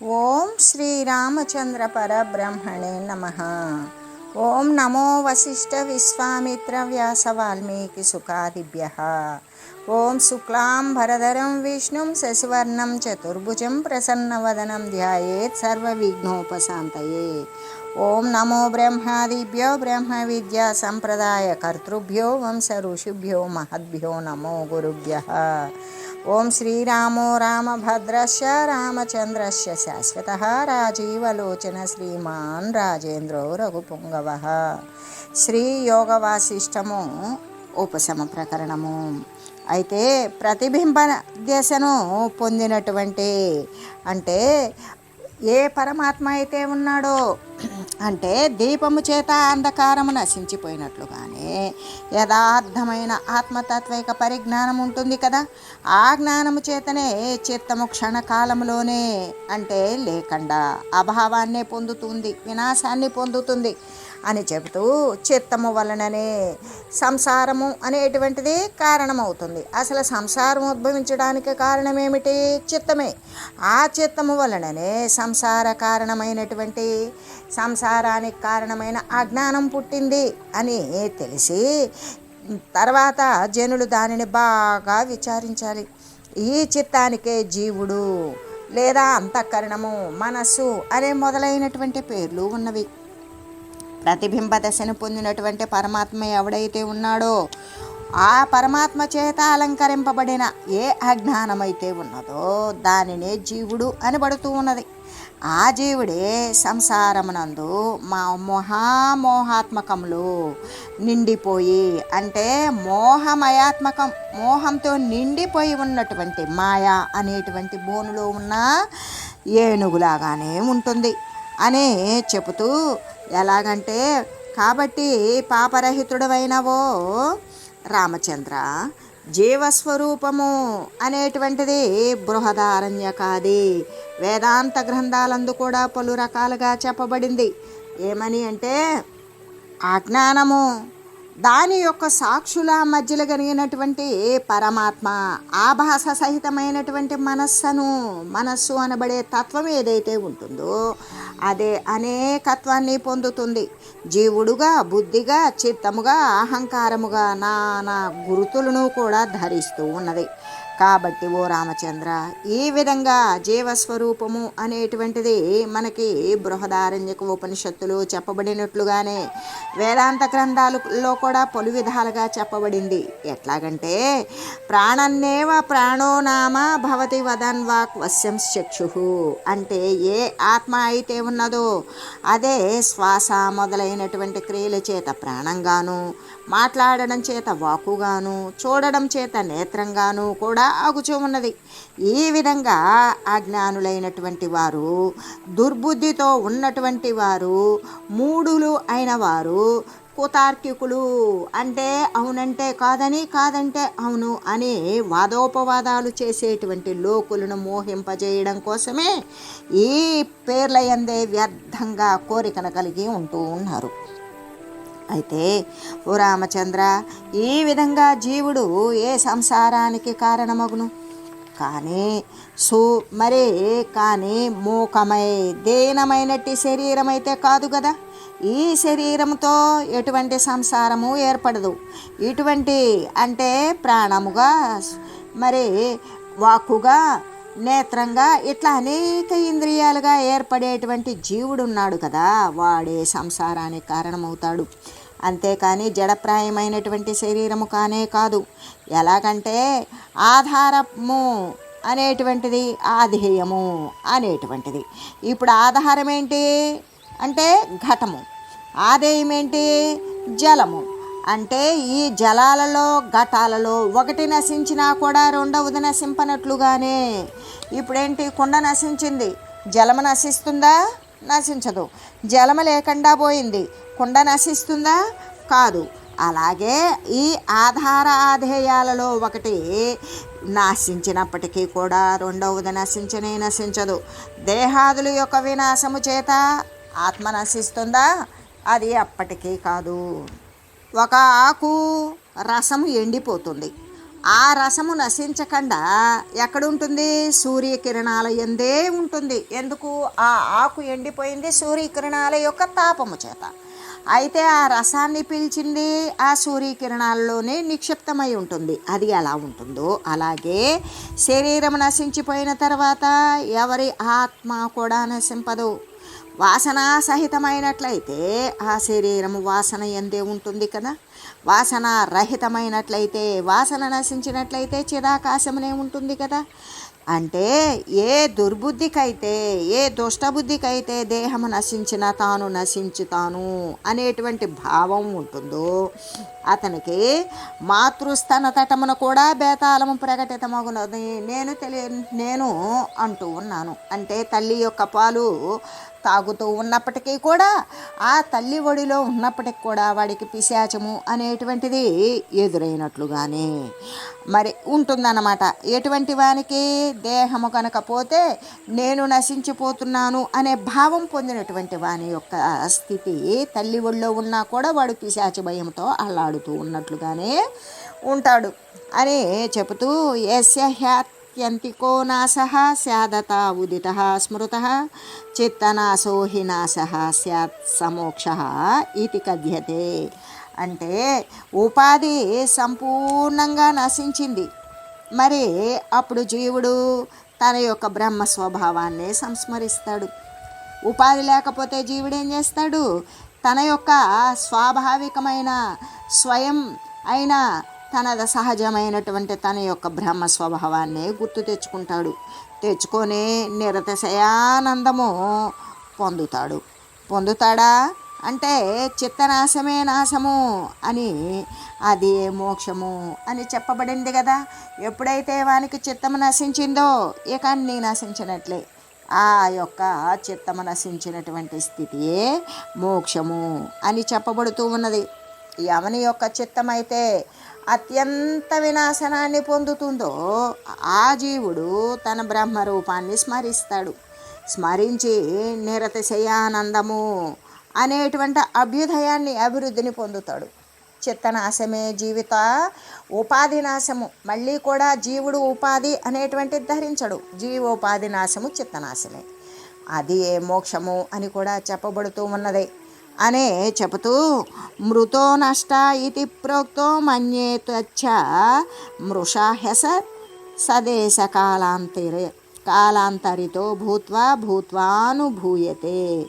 ఓం శ్రీరామచంద్ర పరబ్రహ్మణే నమ ఓం నమో వశిష్ఠ విశ్వామిత్ర వ్యాస వాల్మీకి సుఖాదిభ్య ఓం శుక్లాం భరధరం విష్ణుం శశివర్ణం చతుర్భుజం ప్రసన్నవదనం ధ్యాయేత్ సర్వవిఘ్నోపశాంతయే ఓం నమో బ్రహ్మాదిభ్యో బ్రహ్మ విద్యా సంప్రదాయ కర్తృభ్యో వంశ ఋషిభ్యో మహద్భ్యో నమో గురుభ్య ఓం శ్రీరామో రామభద్రశ రామచంద్రశ శాశ్వత రాజీవలోచన శ్రీమాన్ రాజేంద్రో రఘుపుంగవ. శ్రీయోగ వాసిష్టము ఉపశమ ప్రకరణము. అయితే ప్రతిబింబ దశను పొందినటువంటి అంటే ఏ పరమాత్మ అయితే ఉన్నాడో అంటే దీపము చేత అంధకారము నశించిపోయినట్లుగానే యథార్థమైన ఆత్మతత్విక పరిజ్ఞానం ఉంటుంది కదా. ఆ జ్ఞానము చేతనే చిత్తము క్షణకాలంలోనే అంటే లేకుండా అభావాన్నే పొందుతుంది వినాశాన్ని పొందుతుంది. అని చెబుతూ చిత్తము వలననే సంసారము అనేటువంటిది కారణమవుతుంది. అసలు సంసారం ఉద్భవించడానికి కారణం ఏమిటి చిత్తమే. ఆ చిత్తము వలననే సంసార కారణమైనటువంటి సంసారానికి కారణమైన అజ్ఞానం పుట్టింది అని తెలిసి తర్వాత జనులు దానిని బాగా విచారించాలి. ఈ చిత్తానికే జీవుడు లేదా అంతఃకరణము మనస్సు అనే మొదలైనటువంటి పేర్లు ఉన్నవి. ప్రతిబింబ దశను పొందినటువంటి పరమాత్మ ఎవడైతే ఉన్నాడో ఆ పరమాత్మ చేత అలంకరింపబడిన ఏ అజ్ఞానమైతే ఉన్నదో దానినే జీవుడు అని పడుతూ ఉన్నది. ఆ జీవుడే సంసారమునందు మా మహామోహాత్మకంలో నిండిపోయి అంటే మోహమయాత్మకం మోహంతో నిండిపోయి ఉన్నటువంటి మాయ అనేటువంటి బోనులో ఉన్న ఏనుగులాగానే ఉంటుంది. అని చెబుతూ ఎలాగంటే కాబట్టి పాపరహితుడవైనవో రామచంద్ర జీవస్వరూపము అనేటువంటిది బృహదారణ్యకాది. వేదాంత గ్రంథాలందు కూడా పలు రకాలుగా చెప్పబడింది. ఏమని అంటే అజ్ఞానము దాని యొక్క సాక్షుల మధ్యలో కలిగినటువంటి పరమాత్మ ఆభాస సహితమైనటువంటి మనస్సును మనస్సు అనబడే తత్వం ఏదైతే ఉంటుందో అదే అనేకత్వాన్ని పొందుతుంది. జీవుడుగా బుద్ధిగా చిత్తముగా అహంకారముగా నానా గురుతులను కూడా ధరిస్తూ ఉన్నది. కాబట్టి ఓ రామచంద్ర ఈ విధంగా జీవస్వరూపము అనేటువంటిది మనకి బృహదారణ్యక ఉపనిషత్తులు చెప్పబడినట్లుగానే వేదాంత గ్రంథాలలో కూడా పలు విధాలుగా చెప్పబడింది. ఎట్లాగంటే ప్రాణన్నేవ ప్రాణోనామ భవతి వదన్వాక్ వశ్యం చక్షు అంటే ఏ ఆత్మ అయితే ఉన్నదో అదే శ్వాస మొదలైనటువంటి క్రియల చేత ప్రాణంగాను మాట్లాడడం చేత వాకుగాను చూడడం చేత నేత్రంగాను కూడా ఆగుచూ ఉన్నది ఈ విధంగా అజ్ఞానులైనటువంటి వారు దుర్బుద్ధితో ఉన్నటువంటి వారు మూడులు అయిన వారు కుతార్కికులు అంటే అవునంటే కాదని కాదంటే అవును అని వాదోపవాదాలు చేసేటువంటి లోకులను మోహింపజేయడం కోసమే ఈ పేర్ల ఎందే వ్యర్థంగా కోరికను కలిగి ఉంటూ ఉన్నారు. అయితే ఓ రామచంద్ర ఈ విధంగా జీవుడు ఏ సంసారానికి కారణమగును? కానీ సు మరి కానీ మూకమై దేనమైనట్టి శరీరం అయితే కాదు కదా ఈ శరీరంతో ఎటువంటి సంసారము ఏర్పడదు. ఇటువంటి అంటే ప్రాణముగా మరి వాక్కుగా నేత్రంగా ఇట్లా అనేక ఇంద్రియాలుగా ఏర్పడేటువంటి జీవుడు ఉన్నాడు కదా వాడే సంసారానికి కారణమవుతాడు. అంతేకాని జడప్రాయమైనటువంటి శరీరము కానే కాదు. ఎలాగంటే ఆధారము అనేటువంటిది ఆధేయము అనేటువంటిది. ఇప్పుడు ఆధారం ఏంటి అంటే ఘటము. ఆధేయం ఏంటి జలము. అంటే ఈ జలాలలో ఘటాలలో ఒకటి నశించినా కూడా రెండవది నశింపనట్లుగానే. ఇప్పుడేంటి? కుండ నశించింది. జలము నశిస్తుందా? నశించదు. జలము లేకుండా పోయింది. కుండ నశిస్తుందా? కాదు. అలాగే ఈ ఆధార ఆధేయాలలో ఒకటి నశించినప్పటికీ కూడా రెండవది నశించనే నశించదు. దేహాదుల యొక్క వినాశము చేత ఆత్మ నశిస్తుందా? అది అప్పటికీ కాదు. ఒక ఆకు రసము ఎండిపోతుంది. ఆ రసము నశించకుండా ఎక్కడుంటుంది? సూర్యకిరణాల ఎందే ఉంటుంది. ఎందుకు? ఆ ఆకు ఎండిపోయింది సూర్యకిరణాల యొక్క తాపము చేత. అయితే ఆ రసాన్ని పీల్చింది ఆ సూర్యకిరణాల్లోనే నిక్షిప్తమై ఉంటుంది. అది ఎలా ఉంటుందో అలాగే శరీరం నశించిపోయిన తర్వాత ఎవరి ఆత్మ కూడా నశింపదు. వాసన సహితమైనట్లయితే ఆ శరీరము వాసన ఎందే ఉంటుంది కదా? వాసన రహితమైనట్లయితే వాసన నశించినట్లయితే చిదాకాశమునే ఉంటుంది కదా? అంటే ఏ దుర్బుద్ధికైతే ఏ దుష్టబుద్ధికైతే దేహము నశించిన తాను నశించుతాను అనేటువంటి భావం ఉంటుందో అతనికి మాతృస్థన తటమున కూడా బేతాళము ప్రకటితమగునది. నేను తెలియ నేను అంటూ ఉన్నాను. అంటే తల్లి యొక్క పాలు తాగుతూ ఉన్నప్పటికీ కూడా ఆ తల్లి ఒడిలో ఉన్నప్పటికి కూడా వాడికి పిశాచము అనేటువంటిది ఎదురైనట్లుగానే మరి ఉంటుందన్నమాట. ఎటువంటి వానికి దేహము కనుక పోతే నేను నశించిపోతున్నాను అనే భావం పొందినటువంటి వాని యొక్క స్థితి తల్లి ఒడిలో ఉన్నా కూడా వాడు పిశాచ భయంతో అల్లాడుతూ ఉన్నట్లుగానే ఉంటాడు. అని చెబుతూ యస్య హ్యాత్యంతికో నాశ స్యాదత ఉదిత స్మృత చిత్తనాశో హి నాశ స్యాత్ సమోక్ష ఇది కథ్యతే అంటే ఉపాధి సంపూర్ణంగా నశించింది మరి అప్పుడు జీవుడు తన యొక్క బ్రహ్మ స్వభావాన్ని సంస్మరిస్తాడు. ఉపాధి లేకపోతే జీవుడు ఏం చేస్తాడు? తన యొక్క స్వాభావికమైన స్వయం అయిన తన సహజమైనటువంటి తన యొక్క బ్రహ్మ స్వభావాన్ని గుర్తు తెచ్చుకుంటాడు. తెచ్చుకొని నిరతశయానందము పొందుతాడు. పొందుతాడా? అంటే చిత్తనాశమే నాశము అని అది మోక్షము అని చెప్పబడింది కదా. ఎప్పుడైతే వానికి చిత్తము నశించిందో ఇక నీ నశించినట్లే. ఆ యొక్క చిత్తము నశించినటువంటి స్థితియే మోక్షము అని చెప్పబడుతూ ఉన్నది. ఎవని యొక్క చిత్తమైతే అత్యంత వినాశనాన్ని పొందుతుందో ఆ జీవుడు తన బ్రహ్మరూపాన్ని స్మరిస్తాడు. స్మరించి నిరతిశయానందము అనేటువంటి అభ్యుదయాన్ని అభివృద్ధిని పొందుతాడు. చిత్తనాశమే జీవిత ఉపాధి నాశము. మళ్ళీ కూడా జీవుడు ఉపాధి అనేటువంటిది ధరించడు. జీవోపాధి నాశము చిత్తనాశమే. అది ఏ మోక్షము అని కూడా చెప్పబడుతూ ఉన్నది. అనే చెబుతూ మృతో నష్ట ఇది ప్రోక్తో మన్యేత్వచ్చ మృషాహ్యస సదేశ కాలాంతరే కాలాంతరితో భూత్వా భూత్వానుభూయతే.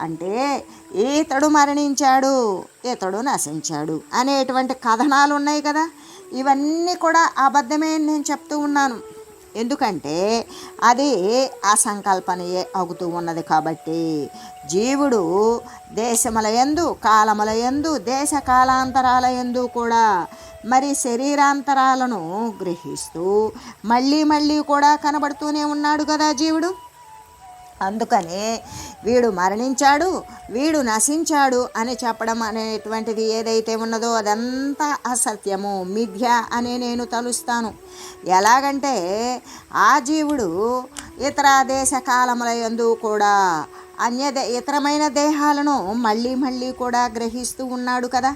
అంటే ఈతడు మరణించాడు ఇతడు నశించాడు అనేటువంటి కథనాలు ఉన్నాయి కదా. ఇవన్నీ కూడా అబద్ధమే నేను చెప్తూ ఉన్నాను. ఎందుకంటే అది ఆ సంకల్పనయే అవుతూ ఉన్నది కాబట్టి జీవుడు దేశముల ఎందు కాలముల ఎందు దేశ కాలాంతరాల ఎందు కూడా మరి శరీరాంతరాలను గ్రహిస్తూ మళ్ళీ మళ్ళీ కూడా కనబడుతూనే ఉన్నాడు కదా జీవుడు. అందుకనే వీడు మరణించాడు వీడు నశించాడు అని చెప్పడం అనేటువంటిది ఏదైతే ఉన్నదో అదంతా అసత్యము మిథ్య అని నేను తలుస్తాను. ఎలాగంటే ఆ జీవుడు ఇతర దేశ కాలముల యందు కూడా అన్య ఇతరమైన దేహాలను మళ్ళీ మళ్ళీ కూడా గ్రహిస్తూ ఉన్నాడు కదా.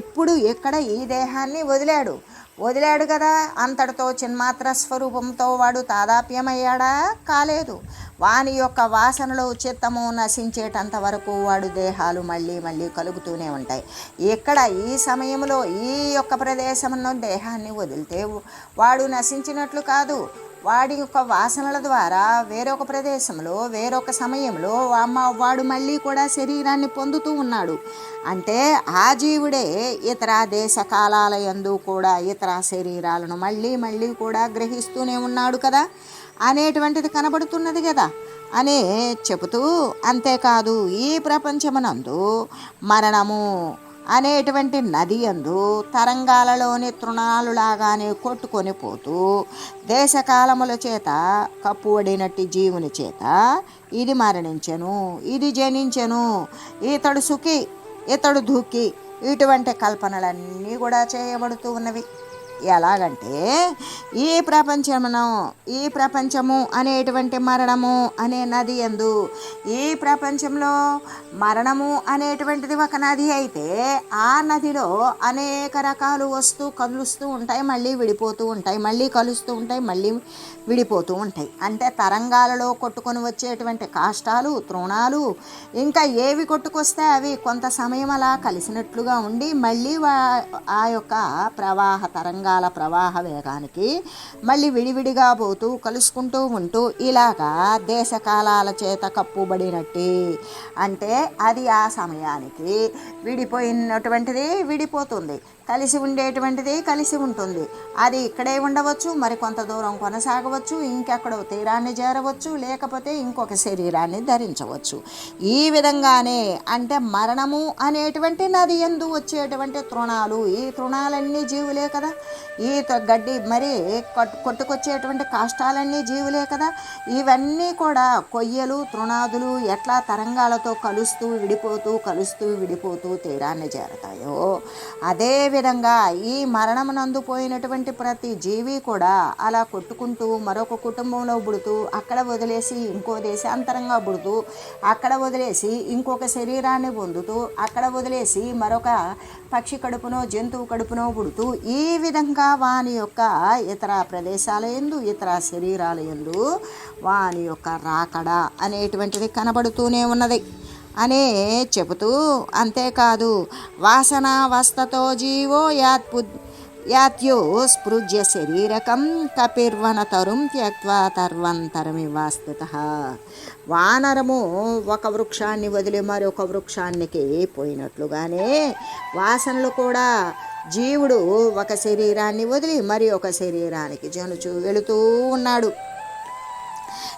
ఇప్పుడు ఇక్కడ ఈ దేహాన్ని వదిలాడు. వదిలాడు కదా. అంతటితో చిన్మాత్ర స్వరూపంతో వాడు తాదాప్యమయ్యాడా? కాలేదు. వాని యొక్క వాసనలు చిత్తము నశించేటంత వరకు వాడు దేహాలు మళ్ళీ మళ్ళీ కలుగుతూనే ఉంటాయి. ఇక్కడ ఈ సమయంలో ఈ యొక్క ప్రదేశంలో దేహాన్ని వదిలితే వాడు నశించినట్లు కాదు. వాడి యొక్క వాసనల ద్వారా వేరొక ప్రదేశంలో వేరొక సమయంలో అమ్మ వాడు మళ్ళీ కూడా శరీరాన్ని పొందుతూ ఉన్నాడు. అంటే ఆ జీవుడే ఇతర దేశ కాలాలయందు కూడా ఇతర శరీరాలను మళ్ళీ మళ్ళీ కూడా గ్రహిస్తూనే ఉన్నాడు కదా? అనేటువంటిది కనబడుతున్నది కదా? అని చెబుతూ అంతేకాదు ఈ ప్రపంచమునందు మరణము అనేటువంటి నది యందు తరంగాలలోని తృణాలులాగానే కొట్టుకొని పోతూ దేశకాలముల చేత కప్పుబడినట్టి జీవుని చేత ఇది మరణించెను ఇది జనించెను. ఇతడు సుఖి ఇతడు దుఃఖి ఇటువంటి కల్పనలన్నీ కూడా చేయబడుతూ ఉన్నవి. ఎలాగంటే ఈ ప్రపంచమును ఈ ప్రపంచము అనేటువంటి మరణము అనే నది ఎందు ఈ ప్రపంచంలో మరణము అనేటువంటిది ఒక నది అయితే ఆ నదిలో అనేక రకాలు వస్తూ కలుస్తూ ఉంటాయి మళ్ళీ విడిపోతూ ఉంటాయి మళ్ళీ కలుస్తూ ఉంటాయి మళ్ళీ విడిపోతూ ఉంటాయి. అంటే తరంగాలలో కొట్టుకొని వచ్చేటువంటి కాష్టాలు తృణాలు ఇంకా ఏవి కొట్టుకొస్తే అవి కొంత సమయం అలా కలిసినట్లుగా ఉండి మళ్ళీ వా- ఆ యొక్క ప్రవాహ తరంగాల ప్రవాహ వేగానికి మళ్ళీ విడివిడిగా పోతూ కలుసుకుంటూ ఉంటూ ఇలాగా దేశకాలాల చేత కప్పుబడినట్టు. అంటే అది ఆ సమయానికి విడిపోయినటువంటిది విడిపోతుంది. కలిసి ఉండేటువంటిది కలిసి ఉంటుంది. అది ఇక్కడే ఉండవచ్చు మరి కొంత దూరం కొనసాగవచ్చు ఇంకెక్కడో తీరాన్ని చేరవచ్చు లేకపోతే ఇంకొక శరీరాన్ని ధరించవచ్చు. ఈ విధంగానే అంటే మరణము అనేటువంటి నది ఎందు వచ్చేటువంటి తృణాలు ఈ తృణాలన్నీ జీవులే కదా. ఈ త- గడ్డి మరి కొట్- కొట్టుకొచ్చేటువంటి కష్టాలన్నీ జీవులే కదా. ఇవన్నీ కూడా కొయ్యలు తృణాదులు ఎట్లా తరంగాలతో కలుస్తూ విడిపోతూ కలుస్తూ విడిపోతూ తీరాన్ని చేరతాయో అదేవిధంగా ఈ మరణమునందు పోయినటువంటి ప్రతి జీవి కూడా అలా కొట్టుకుంటూ మరొక కుటుంబంలో పుడుతూ అక్కడ వదిలేసి ఇంకో దేశాంతరంగా పుడుతూ అక్కడ వదిలేసి ఇంకొక శరీరాన్ని పొందుతూ అక్కడ వదిలేసి మరొక పక్షి కడుపునో జంతువు కడుపునో పుడుతూ ఈ విధంగా వాని యొక్క ఇతర ప్రదేశాల ఎందు ఇతర శరీరాల ఎందు వాని యొక్క రాకడ అనేటువంటిది కనబడుతూనే ఉన్నది. అనే చెబుతూ అంతేకాదు వాసన వస్తతో జీవో యాత్పు యాత్యో స్పృజ్య శరీరకం కపిర్వన తరుం త్యక్వా తర్వంతరమివాస్థిత వానరము ఒక వృక్షాన్ని వదిలి మరొక వృక్షానికి పోయినట్లుగానే వాసనలు కూడా జీవుడు ఒక శరీరాన్ని వదిలి మరి ఒక శరీరానికి జనుచు వెళుతూ ఉన్నాడు.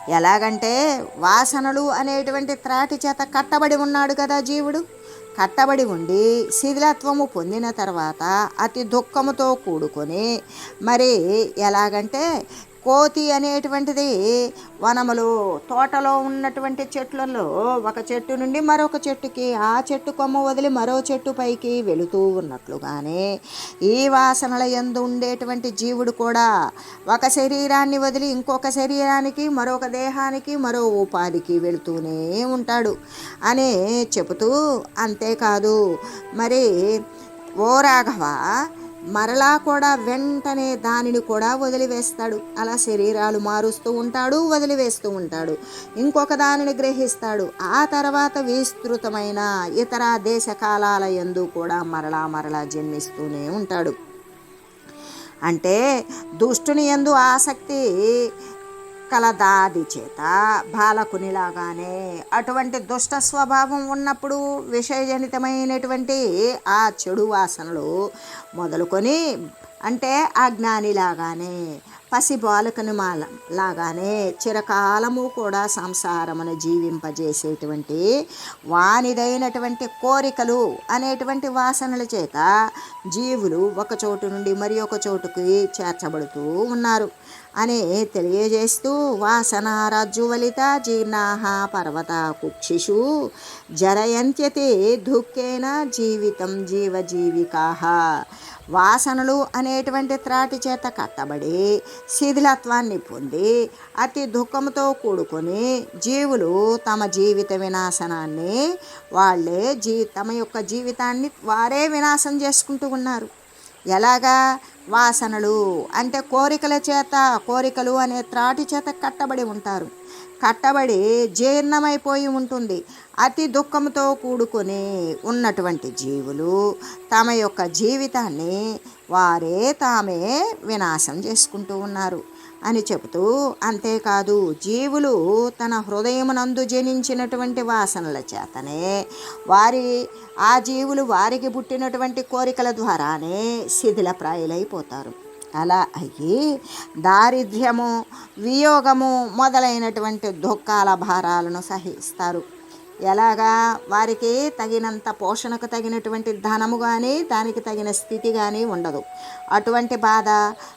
ఎలాగంటే వాసనలు అనేటువంటి త్రాటి చేత కట్టబడి ఉన్నాడు కదా జీవుడు. కట్టబడి ఉండి శిథిలత్వము పొందిన తర్వాత అతి దుఃఖముతో కూడుకొని మరి ఎలాగంటే కోతి అనేటువంటిది వనములు. తోటలో ఉన్నటువంటి చెట్లలో ఒక చెట్టు నుండి మరొక చెట్టుకి ఆ చెట్టు కొమ్మ వదిలి మరో చెట్టు పైకి వెళుతూ ఉన్నట్లుగానే ఈ వాసనల ఎందు ఉండేటువంటి జీవుడు కూడా ఒక శరీరాన్ని వదిలి ఇంకొక శరీరానికి మరొక దేహానికి మరో ఉపాధికి వెళుతూనే ఉంటాడు అని చెబుతూ అంతేకాదు. మరి ఓ రాఘవ మరలా కూడా వెంటనే దానిని కూడా వదిలివేస్తాడు. అలా శరీరాలు మారుస్తూ ఉంటాడు వదిలివేస్తూ ఉంటాడు. ఇంకొక దానిని గ్రహిస్తాడు. ఆ తర్వాత విస్తృతమైన ఇతర దేశకాలాల ఎందు కూడా మరలా మరలా జన్మిస్తూనే ఉంటాడు. అంటే దుష్టుని ఎందు ఆసక్తి కలదాది చేత బాలకునిలాగానే అటువంటి దుష్ట స్వభావం ఉన్నప్పుడు విషయజనితమైనటువంటి ఆ చెడు వాసనలు మొదలుకొని అంటే అజ్ఞానిలాగానే పసి బాలకను మాల లాగానే చిరకాలము కూడా సంసారమును జీవింపజేసేటువంటి వానిదైనటువంటి కోరికలు అనేటువంటి వాసనల చేత జీవులు ఒక చోటు నుండి మరి ఒక చోటుకి చేర్చబడుతూ ఉన్నారు. అని తెలియజేస్తూ వాసన రజ్జువలిత జీర్ణాహ పర్వత కుక్షిషు జరయంత్యతే దుఃఖేన జీవితం జీవజీవికాహ. వాసనలు అనేటువంటి త్రాటి చేత కట్టబడి శిథిలత్వాన్ని పొంది అతి దుఃఖంతో కూడుకొని జీవులు తమ జీవిత వినాశనాన్ని వాళ్ళే జీ తమ యొక్క జీవితాన్ని వారే వినాశం చేసుకుంటూ ఉన్నారు. ఎలాగా? వాసనలు అంటే కోరికల చేత కోరికలు అనే త్రాటి చేత కట్టబడి ఉంటారు. కట్టబడి జీర్ణమైపోయి ఉంటుంది. అతి దుఃఖంతో కూడుకొని ఉన్నటువంటి జీవులు తమ యొక్క జీవితాన్ని వారే తామే వినాశం చేసుకుంటూ ఉన్నారు అని చెబుతూ అంతేకాదు జీవులు తన హృదయమునందు జనించినటువంటి వాసనల చేతనే వారి ఆ జీవులు వారికి పుట్టినటువంటి కోరికల ద్వారానే శిథిలప్రాయులైపోతారు. అలా అయ్యి దారిద్ర్యము వియోగము మొదలైనటువంటి దుఃఖాల భారాలను సహిస్తారు. ఎలాగా? వారికి తగినంత పోషణకు తగినటువంటి ధనము కానీ దానికి తగిన స్థితి కానీ ఉండదు. అటువంటి బాధ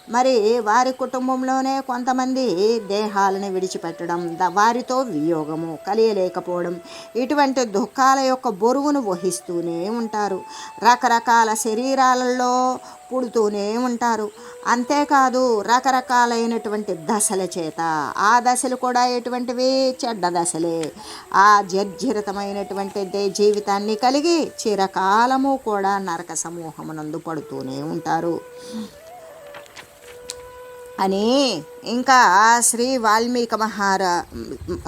మరి వారి కుటుంబంలోనే కొంతమంది దేహాలను విడిచిపెట్టడం వారితో వియోగము కలియలేకపోవడం ఇటువంటి దుఃఖాల యొక్క బరువును వహిస్తూనే ఉంటారు. రకరకాల శరీరాలలో పుడుతూనే ఉంటారు. అంతేకాదు రకరకాలైనటువంటి దశల చేత ఆ దశలు కూడా ఎటువంటివి? చెడ్డ దశలే. ఆ జర్జరితమైనటువంటి జీవితాన్ని కలిగి చిరకాలము కూడా నరక సమూహమునందు పడుతూనే ఉంటారు. అని ఇంకా శ్రీ వాల్మీకి మహారా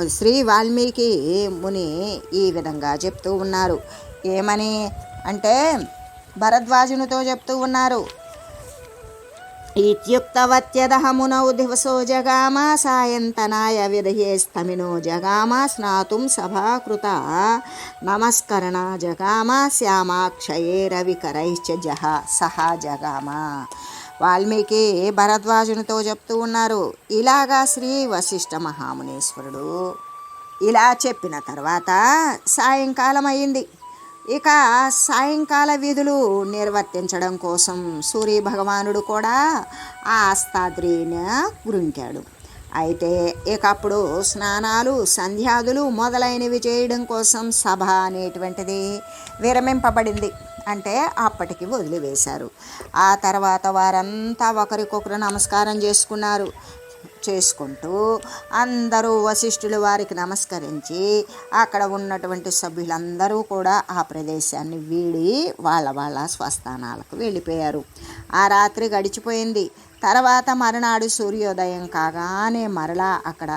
శ్రీ వాల్మీకి ముని ఈ విధంగా చెప్తూ ఉన్నారు. ఏమని అంటే భరద్వాజునితో చెప్తూ ఉన్నారు. ఇత్యుక్తవత్యదహ మునౌ దివసో జగామ సాయంతనాయ విధయే స్తమినో జగామ స్నాతుం సభాకృత. నమస్కరణ జగామ శ్యామాక్షయే రవికరైశ్చ జహ సహా జగామ. వాల్మీకి భరద్వాజునితో చెప్తూ ఉన్నారు. ఇలాగా శ్రీ వశిష్ఠ మహామునేశ్వరుడు ఇలా చెప్పిన తర్వాత సాయంకాలం అయింది ఇక సాయంకాల విధులు నిర్వర్తించడం కోసం సూర్య భగవానుడు కూడా ఆ అస్తాద్రిని గురింకాడు అయితే ఇక అప్పుడు స్నానాలు సంధ్యాదులు మొదలైనవి చేయడం కోసం సభ అనేటువంటిది విరమింపబడింది అంటే అప్పటికి వదిలివేశారు. ఆ తర్వాత వారంతా ఒకరికొకరు నమస్కారం చేసుకున్నారు. చేసుకుంటూ అందరూ వశిష్ఠులు వారికి నమస్కరించి అక్కడ ఉన్నటువంటి సభ్యులందరూ కూడా ఆ ప్రదేశాన్ని వీడి వాళ్ళ వాళ్ళ స్వస్థానాలకు వెళ్ళిపోయారు. ఆ రాత్రి గడిచిపోయింది. తర్వాత మరునాడు సూర్యోదయం కాగానే మరలా అక్కడ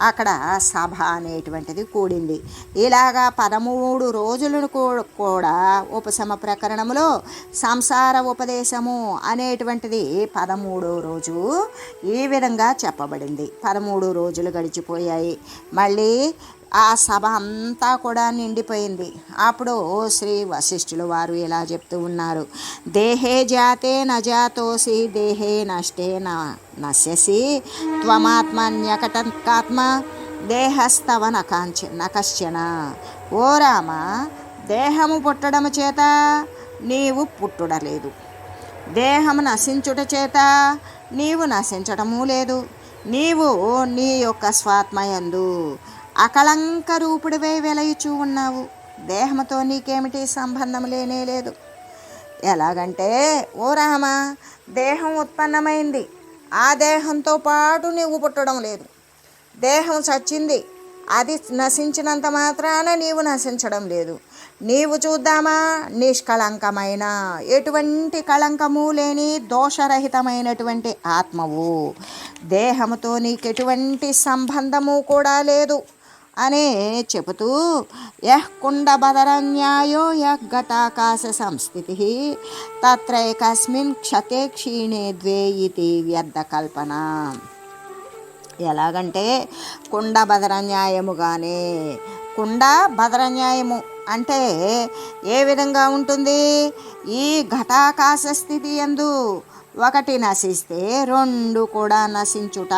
అక్కడ సభ అనేటువంటిది కూడింది. ఇలాగా పదమూడు రోజులను కూ- కూడా ఉపశమ ప్రకరణములో సంసార ఉపదేశము అనేటువంటిది పదమూడో రోజు ఈ విధంగా చెప్పబడింది. పదమూడు రోజులు గడిచిపోయాయి. మళ్ళీ ఆ సభ అంతా కూడా నిండిపోయింది. అప్పుడు శ్రీ వశిష్ఠులు వారు ఇలా చెప్తూ ఉన్నారు. దేహే జాతే నజాతోసి దేహే నష్టే న నశ్యసి త్వమాత్మన్యకటకాత్మ దేహస్తవ నకాంచ నకశ్చన ఓ రామ దేహము పుట్టడము చేత నీవు పుట్టుడలేదు. దేహము నశించుట చేత నీవు నశించటము లేదు. నీవు నీ యొక్క స్వాత్మయందు అకళంక రూపుడివై వెలయుచూ ఉన్నావు. దేహంతో నీకేమిటి సంబంధం లేనే లేదు. ఎలాగంటే ఓ రామ దేహం ఉత్పన్నమైంది. ఆ దేహంతో పాటు నీవు పుట్టడం లేదు. దేహం చచ్చింది. అది నశించినంత మాత్రాన నీవు నశించడం లేదు. నీవు చూద్దామా? నిష్కళంకమైన ఎటువంటి కళంకము లేని దోషరహితమైనటువంటి ఆత్మవు. దేహముతో నీకు ఎటువంటి సంబంధము కూడా లేదు. అనే చెబుతూ యః కుండబదరన్యాయో యః ఘటాకాశ సంస్థితి తత్రైకస్మిన్ క్షతే క్షీణే ద్వే ఇది వ్యర్థ కల్పన ఎలాగంటే కుండ బదర కుండ బదర న్యాయము అంటే ఏ విధంగా ఉంటుంది? ఈ ఘటాకాశ స్థితి ఎందు ఒకటి నశిస్తే రెండు కూడా నశించుట.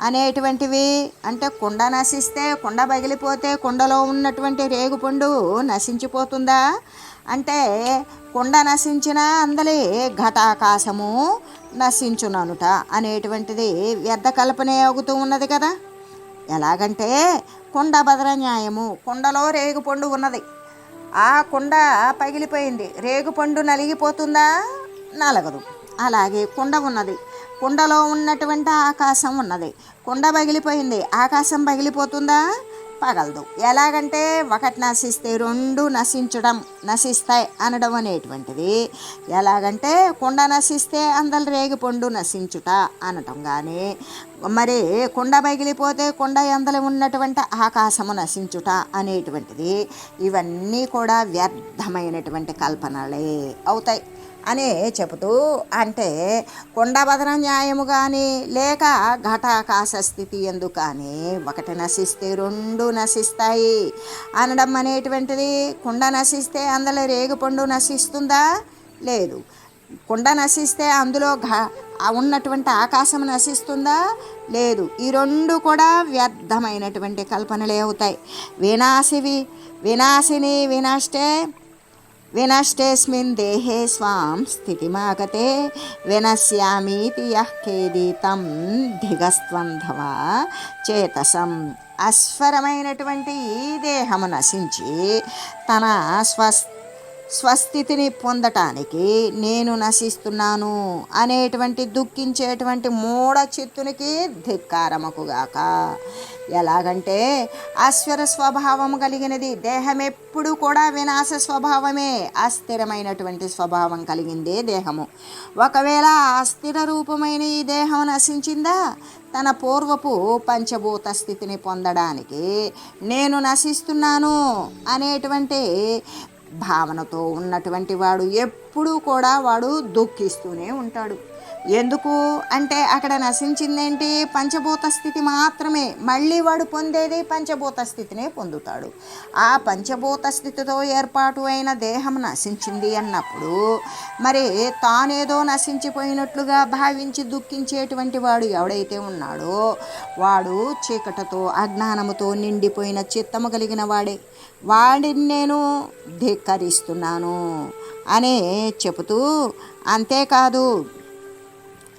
అనేటువంటివి అంటే కుండ నశిస్తే కుండ పగిలిపోతే కుండలో ఉన్నటువంటి రేగుపండు నశించిపోతుందా? అంటే కుండ నశించిన అందలే ఘటాకాశము నశించుననుట అనేటువంటిది వ్యర్థ కల్పనే అవుతూ ఉన్నది కదా. ఎలాగంటే కుండ భద్ర న్యాయము కుండలో రేగుపండు ఉన్నది. ఆ కుండ పగిలిపోయింది రేగుపండు నలిగిపోతుందా? నలగదు. అలాగే కుండ ఉన్నది. కుండలో ఉన్నటువంటి ఆకాశం ఉన్నది. కుండ పగిలిపోయింది. ఆకాశం పగిలిపోతుందా? పగలదు. ఎలాగంటే ఒకటి నశిస్తే రెండు నశించడం నశిస్తాయి అనడం అనేటువంటిది. ఎలాగంటే కుండ నశిస్తే అందరు రేగిపండు నశించుట అనటం కానీ మరి కుండ పగిలిపోతే కుండ ఎందలు ఉన్నటువంటి ఆకాశము నశించుట అనేటువంటిది. ఇవన్నీ కూడా వ్యర్థమైనటువంటి కల్పనలే అవుతాయి. అని చెబుతూ అంటే కొండబదన న్యాయము కానీ లేక ఘటాకాశ స్థితి ఎందు కానీ ఒకటి నశిస్తే రెండు నశిస్తాయి. అనడం అనేటువంటిది కుండ నశిస్తే అందులో రేగుపండు నశిస్తుందా? లేదు. కుండ నశిస్తే అందులో ఘ ఉన్నటువంటి ఆకాశం నశిస్తుందా? లేదు. ఈ రెండు కూడా వ్యర్థమైనటువంటి కల్పనలే అవుతాయి. వినాశివి వినాశిని వినష్టే వినష్టేస్మిన్ దేహే స్వాం స్థితిమాగతే వినశ్యామీతి యః ఖేది ధిగస్త్వంధవ చేతసం అస్వరమైనటువంటి ఈ దేహము నశించి తన స్వస్థ స్వస్థితిని పొందటానికి నేను నశిస్తున్నాను అనేటువంటి దుఃఖించేటువంటి మూఢ చిత్తునికి ధిక్కారమకుగాక. ఎలాగంటే అశ్వర స్వభావం కలిగినది దేహం ఎప్పుడు కూడా వినాశ స్వభావమే. అస్థిరమైనటువంటి స్వభావం కలిగిందే దేహము. ఒకవేళ అస్థిర రూపమైన ఈ దేహం నశించిందా? తన పూర్వపు పంచభూత స్థితిని పొందడానికి నేను నశిస్తున్నాను అనేటువంటి భావనతో ఉన్నటువంటి వాడు ఎప్పుడూ కూడా వాడు దుఃఖిస్తూనే ఉంటాడు. ఎందుకు? అంటే అక్కడ నశించిందేంటి? పంచభూత స్థితి మాత్రమే. మళ్ళీ వాడు పొందేది పంచభూత స్థితినే పొందుతాడు. ఆ పంచభూత స్థితితో ఏర్పాటు అయిన దేహం నశించింది అన్నప్పుడు మరి తానేదో నశించిపోయినట్లుగా భావించి దుఃఖించేటువంటి వాడు ఎవడైతే ఉన్నాడో వాడు చీకటతో అజ్ఞానముతో నిండిపోయిన చిత్తము కలిగిన వాడే. వాడిని నేను ధిక్కరిస్తున్నాను అనే చెబుతూ అంతేకాదు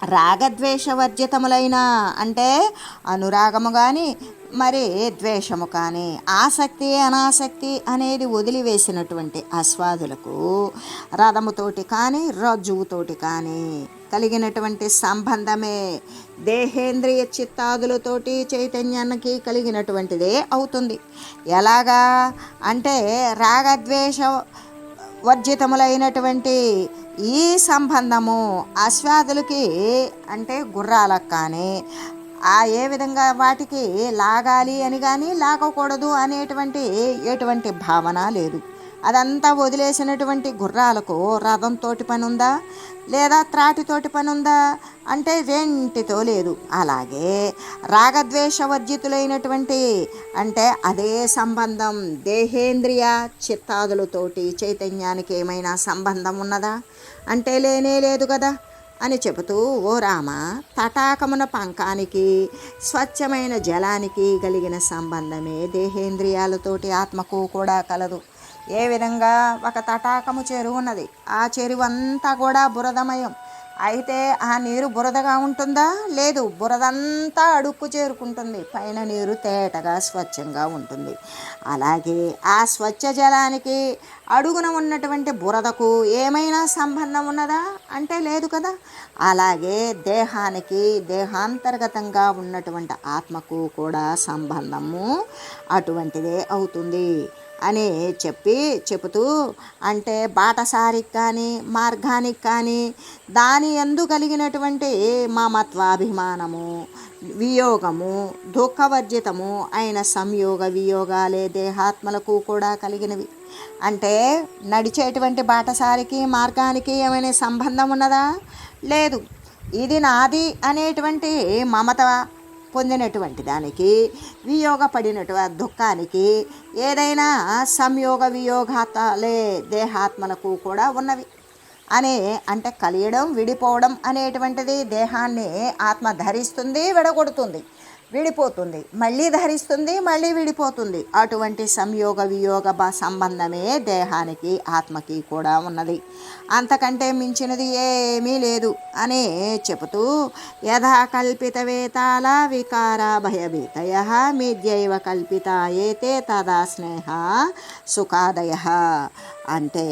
రాగద్వేషవర్జితములైన అంటే అనురాగము కానీ మరి ద్వేషము కానీ ఆసక్తి అనాసక్తి అనేది వదిలివేసినటువంటి ఆస్వాదులకు రథముతోటి కానీ రజ్జువుతోటి కానీ కలిగినటువంటి సంబంధమే దేహేంద్రియ చిత్తాదులతోటి చైతన్యానికి కలిగినటువంటిదే అవుతుంది. ఎలాగా? అంటే రాగద్వేష వర్జితములైనటువంటి ఈ సంబంధము అశ్వాదులకి అంటే గుర్రాలకు కానీ ఆ ఏ విధంగా వాటికి లాగాలి అని కానీ లాగకూడదు అనేటువంటి ఎటువంటి భావన లేదు. అదంతా వదిలేసినటువంటి గుర్రాలకు రథంతో పని ఉందా లేదా త్రాటితోటి పని ఉందా అంటే వెంటితో లేదు. అలాగే రాగద్వేషవర్జితులైనటువంటి అంటే అదే సంబంధం దేహేంద్రియ చిత్తాదులతోటి చైతన్యానికి ఏమైనా సంబంధం ఉన్నదా? అంటే లేనే లేదు కదా? అని చెబుతూ ఓ రామ తటాకమున పంకానికి స్వచ్ఛమైన జలానికి కలిగిన సంబంధమే దేహేంద్రియాలతోటి ఆత్మకు కూడా కలదు. ఏ విధంగా ఒక తటాకము చెరువు ఉన్నది. ఆ చెరువు అంతా కూడా బురదమయం. అయితే ఆ నీరు బురదగా ఉంటుందా? లేదు. బురదంతా అడుక్కు చేరుకుంటుంది. పైన నీరు తేటగా స్వచ్ఛంగా ఉంటుంది. అలాగే ఆ స్వచ్ఛ జలానికి అడుగున ఉన్నటువంటి బురదకు ఏమైనా సంబంధం ఉన్నదా? అంటే లేదు కదా. అలాగే దేహానికి దేహాంతర్గతంగా ఉన్నటువంటి ఆత్మకు కూడా సంబంధము అటువంటిదే అవుతుంది. అని చెప్పి చెబుతూ అంటే బాటసారికి కానీ మార్గానికి కానీ దాని ఎందు కలిగినటువంటి మమత్వాభిమానము వియోగము దుఃఖవర్జితము అయిన సంయోగ వియోగాలే దేహాత్మలకు కూడా కలిగినవి. అంటే నడిచేటువంటి బాటసారికి మార్గానికి ఏమైనా సంబంధం ఉన్నదా? లేదు. ఇది నాది అనేటువంటి మమత పొందినటువంటి దానికి వియోగపడినటు దుఃఖానికి ఏదైనా సంయోగ వియోగాతాలే దేహాత్మలకు కూడా ఉన్నవి. అనే అంటే కలియడం విడిపోవడం అనేటువంటిది దేహాన్ని ఆత్మ ధరిస్తుంది విడగొడుతుంది. విడిపోతుంది. మళ్ళీ ధరిస్తుంది మళ్ళీ విడిపోతుంది. అటువంటి సంయోగ వియోగ సంబంధమే దేహానికి ఆత్మకి కూడా ఉన్నది. అంతకంటే మించినది ఏమీ లేదు అని చెబుతూ యథా కల్పిత వేతాల వికార భయభీతయ మిథ్యైవ కల్పిత ఏతే తదా స్నేహ సుఖాదయ. అంటే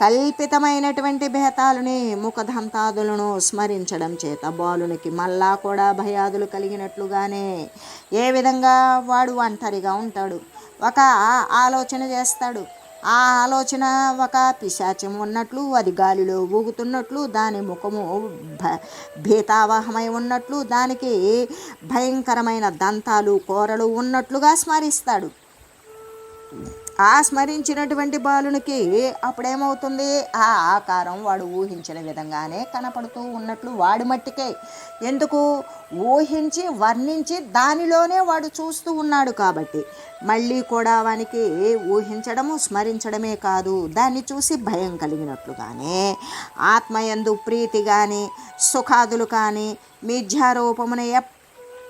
కల్పితమైనటువంటి భేతాలని ముఖదంతాదులను స్మరించడం చేత బాలునికి మళ్ళా కూడా భయాదులు కలిగినట్లుగానే ఏ విధంగా వాడు ఒంటరిగా ఉంటాడు? ఒక ఆలోచన చేస్తాడు. ఆ ఆలోచన ఒక పిశాచం ఉన్నట్లు అది గాలిలో ఊగుతున్నట్లు దాని ముఖము భ భీతావహమై ఉన్నట్లు దానికి భయంకరమైన దంతాలు కూరలు ఉన్నట్లుగా స్మరిస్తాడు. ఆ స్మరించినటువంటి బాలునికి అప్పుడేమవుతుంది? ఆ ఆకారం వాడు ఊహించిన విధంగానే కనపడుతూ ఉన్నట్లు వాడి మట్టికే. ఎందుకు? ఊహించి వర్ణించి దానిలోనే వాడు చూస్తూ ఉన్నాడు కాబట్టి. మళ్ళీ కూడా వానికి ఊహించడము స్మరించడమే కాదు దాన్ని చూసి భయం కలిగినట్లుగానే ఆత్మయందు ప్రీతి కానీ సుఖాదులు కానీ మిథ్యారూపమున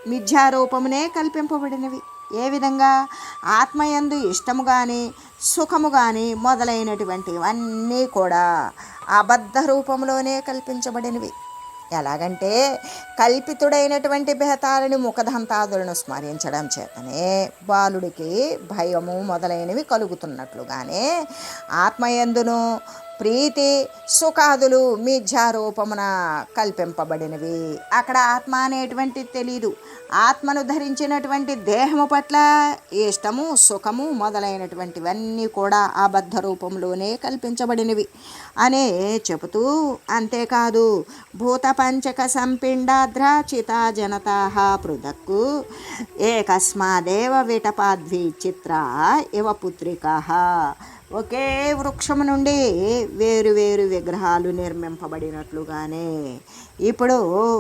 మిథ్యారూపమునే కల్పింపబడినవి. ఏ విధంగా? ఆత్మయందు ఇష్టము కానీ సుఖము కానీ మొదలైనటువంటివన్నీ కూడా అబద్ధ రూపంలోనే కల్పించబడినవి. ఎలాగంటే కల్పితుడైనటువంటి బేతాలని ముఖదంతాదులను స్మరించడం చేతనే బాలుడికి భయము మొదలైనవి కలుగుతున్నట్లుగానే ఆత్మయందును ప్రీతి సుఖాదులు మిథ్యారూపమున కల్పింపబడినవి. అక్కడ ఆత్మ అనేటువంటిది తెలీదు. ఆత్మను ధరించినటువంటి దేహము పట్ల ఇష్టము సుఖము మొదలైనటువంటివన్నీ కూడా అబద్ధ రూపంలోనే కల్పించబడినవి. అనే చెబుతూ అంతేకాదు భూతపంచక సంపిండాద్ర జనతా పృథక్కు ఏకస్మాదేవ విటపాద్వి చిత్ర ఇవ పుత్రికా ఒకే వృక్షము నుండి వేరు వేరు విగ్రహాలు నిర్మింపబడినట్లుగానే ఇప్పుడు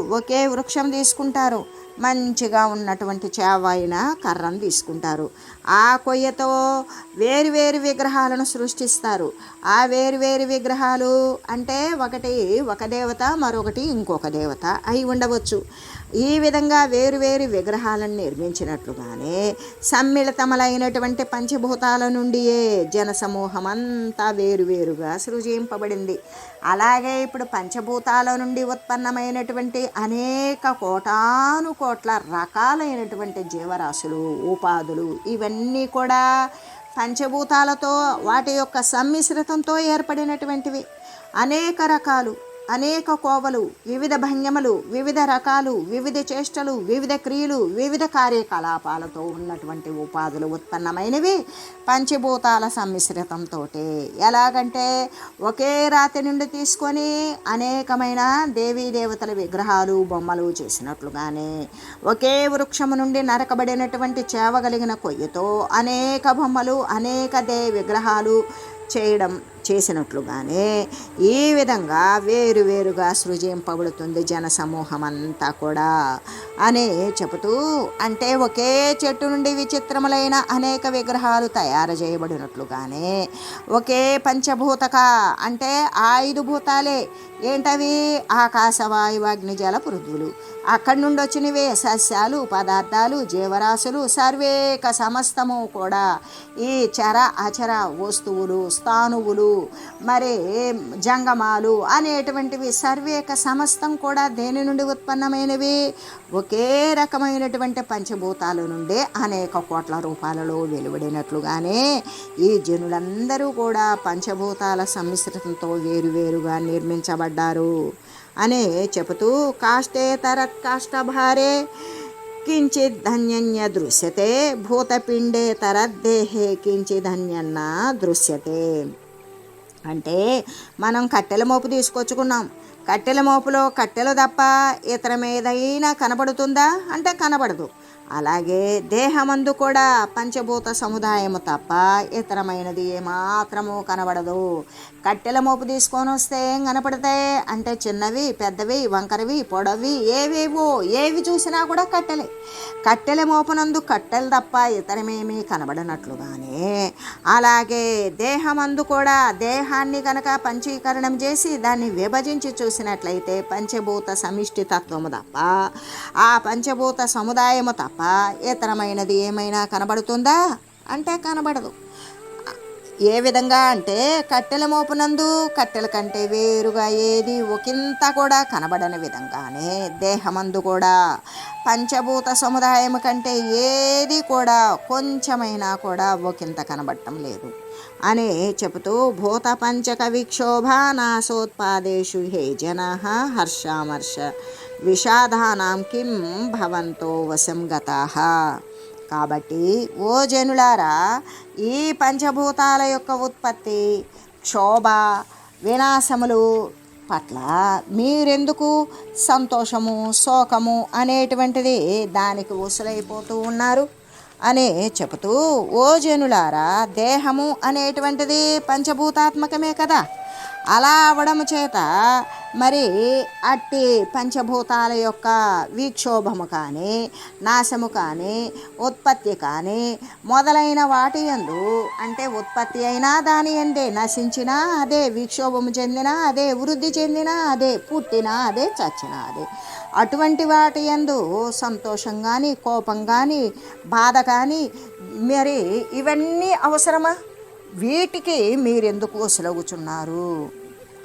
ఒకే వృక్షం తీసుకుంటారు. మంచిగా ఉన్నటువంటి చేవైన కర్రను తీసుకుంటారు. ఆ కొయ్యతో వేరు వేరు విగ్రహాలను సృష్టిస్తారు. ఆ వేరు వేరు విగ్రహాలు అంటే ఒకటి ఒక దేవత మరొకటి ఇంకొక దేవత అయి ఉండవచ్చు. ఈ విధంగా వేరు వేరు విగ్రహాలను నిర్మించినట్లుగానే సమ్మిళితములైనటువంటి పంచభూతాల నుండియే జనసమూహం అంతా వేరువేరుగా సృజింపబడింది. అలాగే ఇప్పుడు పంచభూతాల నుండి ఉత్పన్నమైనటువంటి అనేక కోటాను కోట్ల రకాలైనటువంటి జీవరాశులు ఉపాధులు ఇవన్నీ కూడా పంచభూతాలతో వాటి యొక్క సమ్మిశ్రితంతో ఏర్పడినటువంటివి. అనేక రకాలు అనేక కోవలు వివిధ భంగిమలు వివిధ రకాలు వివిధ చేష్టలు వివిధ క్రియలు వివిధ కార్యకలాపాలతో ఉన్నటువంటి ఉపాధులు ఉత్పన్నమైనవి పంచభూతాల సమ్మిశ్రితంతో ఎలాగంటే ఒకే రాతి నుండి తీసుకొని అనేకమైన దేవీ దేవతల విగ్రహాలు బొమ్మలు చేసినట్లుగానే ఒకే వృక్షము నుండి నరకబడినటువంటి చేవగలిగిన కొయ్యతో అనేక బొమ్మలు అనేక దే విగ్రహాలు చేయడం చేసినట్లుగానే ఈ విధంగా వేరువేరుగా సృజింపబడుతుంది జన సమూహం అంతా కూడా. అని చెబుతూ అంటే ఒకే చెట్టు నుండి విచిత్రములైన అనేక విగ్రహాలు తయారు చేయబడినట్లుగానే ఒకే పంచభూతక అంటే ఐదు భూతాలే ఏంటవి? ఆకాశవాయు అగ్నిజల అగ్ని పృథువులు అక్కడి నుండి వచ్చినవే సస్యాలు పదార్థాలు జీవరాశులు సర్వేక సమస్తము కూడా. ఈ చర అచర వస్తువులు స్థానువులు మరి జంగమాలు అనేటువంటివి సర్వేక సమస్తం కూడా దేని నుండి ఉత్పన్నమైనవి? ఒకే రకమైనటువంటి పంచభూతాల నుండే అనేక కోట్ల రూపాలలో వెలువడినట్లుగానే ఈ జనులందరూ కూడా పంచభూతాల సమ్మిశ్రితంతో వేరువేరుగా నిర్మించబడ్డారు. అనే చెబుతూ కాష్టే తరత్ కాష్టభారే కించిత్ ధన్యన్య దృశ్యతే భూతపిండే తరద్దేహే కించిధన్యన్న దృశ్యతే. అంటే మనం కట్టెల మోపు తీసుకొచ్చుకున్నాం. కట్టెల మోపులో కట్టెలు తప్ప ఇతరమేదైనా కనబడుతుందా? అంటే కనబడదు. అలాగే దేహమందు కూడా పంచభూత సముదాయము తప్ప ఇతరమైనది ఏమాత్రము కనబడదు. కట్టెల మోపు తీసుకొని వస్తే ఏం కనపడతాయి? అంటే చిన్నవి పెద్దవి వంకరవి పొడవి ఏవేవో ఏవి చూసినా కూడా కట్టెలే. కట్టెల మోపునందు కట్టెలు తప్ప ఇతరమేమీ కనబడనట్లుగానే. అలాగే దేహమందు కూడా దేహాన్ని కనుక పంచీకరణం చేసి దాన్ని విభజించి చూసినట్లయితే పంచభూత సమిష్టి తత్వము తప్ప ఆ పంచభూత సముదాయము తప్ప ఇతరమైనది ఏమైనా కనబడుతుందా? అంటే కనబడదు. ఏ విధంగా అంటే కట్టెల మోపునందు కట్టెల కంటే వేరుగా ఏది ఒకంత కూడా కనబడని విధంగానే దేహమందు కూడా. పంచభూత సముదాయం కంటే ఏది కూడా కొంచెమైనా కూడా ఒకంత కనబడటం లేదు. అని చెబుతూ భూత పంచక విక్షోభ నాశోత్పాదేషు హే జన హర్షామర్ష విషాదానాం కిం భవంతో వశం గతాః. కాబట్టి ఓ జనులారా ఈ పంచభూతాల యొక్క ఉత్పత్తి క్షోభ వినాశములు పట్ల మీరెందుకు సంతోషము శోకము అనేటువంటిది దానికి ఉసులైపోతూ ఉన్నారు అని చెబుతూ ఓ జనులారా దేహము అనేటువంటిది పంచభూతాత్మకమే కదా? అలా అవడం చేత మరి అట్టి పంచభూతాల యొక్క విక్షోభము కానీ నాశము కానీ ఉత్పత్తి కానీ మొదలైన వాటి ఎందు అంటే ఉత్పత్తి అయినా దాని ఎందే నశించినా అదే విక్షోభము చెందినా అదే వృద్ధి చెందినా అదే పుట్టినా అదే చచ్చినా అదే. అటువంటి వాటి యందు సంతోషం కానీ కోపం కానీ బాధ కానీ మరి ఇవన్నీ అవసరమా? వీటికి మీరెందుకు సెలవుచున్నారు